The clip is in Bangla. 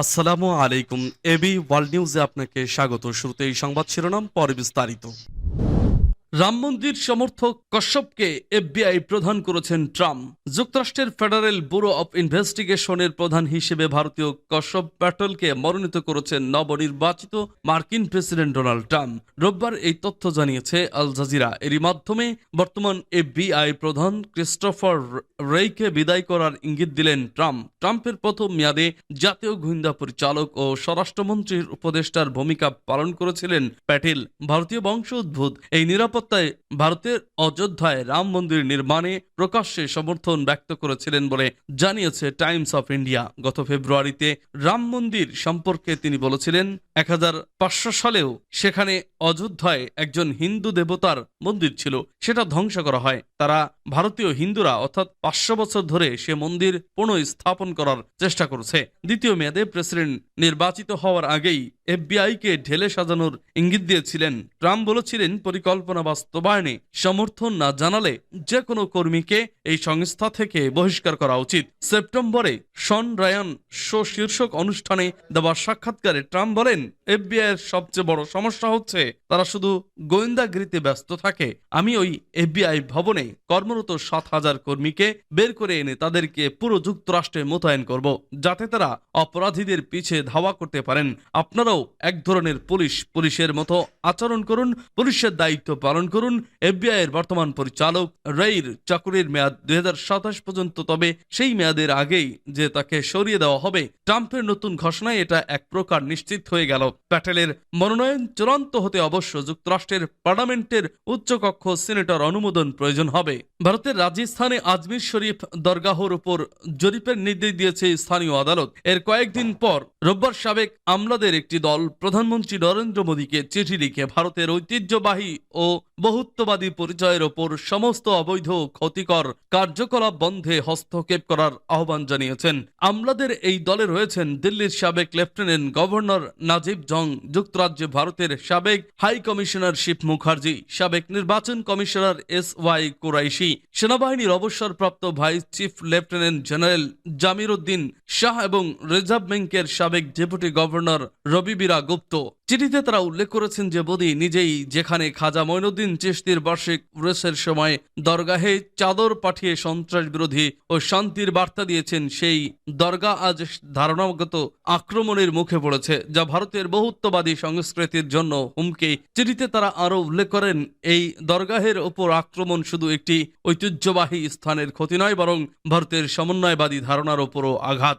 আসসালামু আলাইকুম এবি ওয়ার্ল্ড নিউজে আপনাকে স্বাগত। শুরুতে এই সংবাদ শিরোনাম পরে বিস্তারিত। রাম মন্দির সমর্থক কশ্যপকে এফবিআই প্রধান করেছেন ট্রাম্প। যুক্তরাষ্ট্রের ফেডারেল ব্যুরো অব ইনভেস্টিগেশনের প্রধান হিসেবে ভারতীয় কশ্যপ প্যাটেলকে মনোনীত করেছেন নবনির্বাচিত মার্কিন প্রেসিডেন্ট ডোনাল্ড ট্রাম্প। রোববার এই তথ্য জানিয়েছে আল জাজিরা। এরই মাধ্যমে বর্তমান এফবিআই প্রধান ক্রিস্টোফার রেইকে বিদায় করার ইঙ্গিত দিলেন ট্রাম্প। ট্রাম্পের প্রথম মেয়াদে জাতীয় গোয়েন্দা পরিচালক ও স্বরাষ্ট্রমন্ত্রীর উপদেষ্টার ভূমিকা পালন করেছিলেন প্যাটেল। ভারতীয় বংশোদ্ভূত এই নিরাপত্তায় ভারতের অযোধ্যায় রাম মন্দির নির্মাণে প্রকাশ্যে সমর্থন ব্যক্ত করেছিলেন বলে জানিয়েছে টাইমস অফ ইন্ডিয়া। গত ফেব্রুয়ারিতে রাম মন্দির সম্পর্কে তিনি বলেছিলেন এক হাজার পাঁচশো সালেও সেখানে অযোধ্যায় একজন হিন্দু দেবতার মন্দির ছিল। সেটা ধ্বংস করা হয়। তারা ভারতীয় হিন্দুরা অর্থাৎ পাঁচশো বছর ধরে সে মন্দির পুনঃস্থাপন করার চেষ্টা করেছে। দ্বিতীয় মেয়াদে প্রেসিডেন্ট নির্বাচিত হওয়ার আগেই এফবিআইকে ঢেলে সাজানোর ইঙ্গিত দিয়েছিলেন। ট্রাম্প বলেছিলেন, পরিকল্পনা বাস্তবায়নে সমর্থন না জানালে যে কোনো কর্মীকে এই সংস্থা থেকে বহিষ্কার করা উচিত। সেপ্টেম্বরে শন রায়ান শো শীর্ষক অনুষ্ঠানে দেওয়া সাক্ষাৎকারে ট্রাম্প বলেন এফবিআই এর সবচেয়ে বড় সমস্যা হচ্ছে, তারা শুধু গোয়েন্দাগিরিতে ব্যস্ত থাকে। আমি ওই এফবিআই ভবনে কর্মরত সাত হাজার কর্মীকে বের করে এনে তাদেরকে পুরো যুক্তরাষ্ট্রে মোতায়েন করব, যাতে তারা অপরাধীদের পিছে ধাওয়া করতে পারেন। আপনারাও এক ধরনের পুলিশ, পুলিশের মতো আচরণ করুন, পুলিশের দায়িত্ব পালন করুন। এফবিআই এর বর্তমান পরিচালক রেইর চাকুরির মেয়াদ দুই হাজার সাতাশ পর্যন্ত, তবে সেই মেয়াদের আগেই যে তাকে সরিয়ে দেওয়া হবে, ট্রাম্পের নতুন ঘোষণায় এটা এক প্রকার নিশ্চিত হয়ে গেল। প্যাটেলের মনোনয়ন চূড়ান্ত হতে অবশ্য যুক্তরাষ্ট্রের পার্লামেন্টের উচ্চকক্ষ সিনেটর অনুমোদন প্রয়োজন হবে। ভারতের রাজস্থানে আজমির শরীফ দরগাহর উপর জরিপের নির্দেশ দিয়েছে স্থানীয় আদালত। এর কয়েকদিন পর রোববার সাবেক আমলাদের একটি দল প্রধানমন্ত্রী নরেন্দ্র মোদীকে চিঠি লিখে ভারতের ঐতিহ্যবাহী ও বহুত্ববাদী পরিচয়ের ওপর সমস্ত অবৈধ ক্ষতিকর কার্যকলাপ বন্ধে হস্তক্ষেপ করার আহ্বান জানিয়েছেন। আমলাদের এই দলে রয়েছেন দিল্লির সাবেক লেফটেন্যান্ট গভর্নর নাজিব জং, যুক্তরাজ্যে ভারতের সাবেক হাই কমিশনার শিব মুখার্জি, সাবেক নির্বাচন কমিশনার এস ওয়াই কুরাইশি সেনাবাহিনীর অবসরপ্রাপ্ত vice chief lieutenant general Jamir Uddin Shah এবং রিজার্ভ ব্যাংকের সাবেক ডেপুটি গভর্নর রবিবীরা গুপ্ত। চিঠিতে তারা উল্লেখ করেছেন যে মোদী নিজেই যেখানে খাজা মঈনুদ্দিন চিশতির বার্ষিক উরসের সময় দরগাহে চাদর পাঠিয়ে সন্ত্রাস বিরোধী ও শান্তির বার্তা দিয়েছেন, সেই দরগা আজ ধারণাগত আক্রমণের মুখে পড়েছে, যা ভারতের বহুত্ববাদী সংস্কৃতির জন্য হুমকি। চিঠিতে তারা আরও উল্লেখ করেন, এই দরগাহের ওপর আক্রমণ শুধু একটি ঐতিহ্যবাহী স্থানের ক্ষতি নয় বরং ভারতের সমন্বয়বাদী ধারণার ওপরও আঘাত।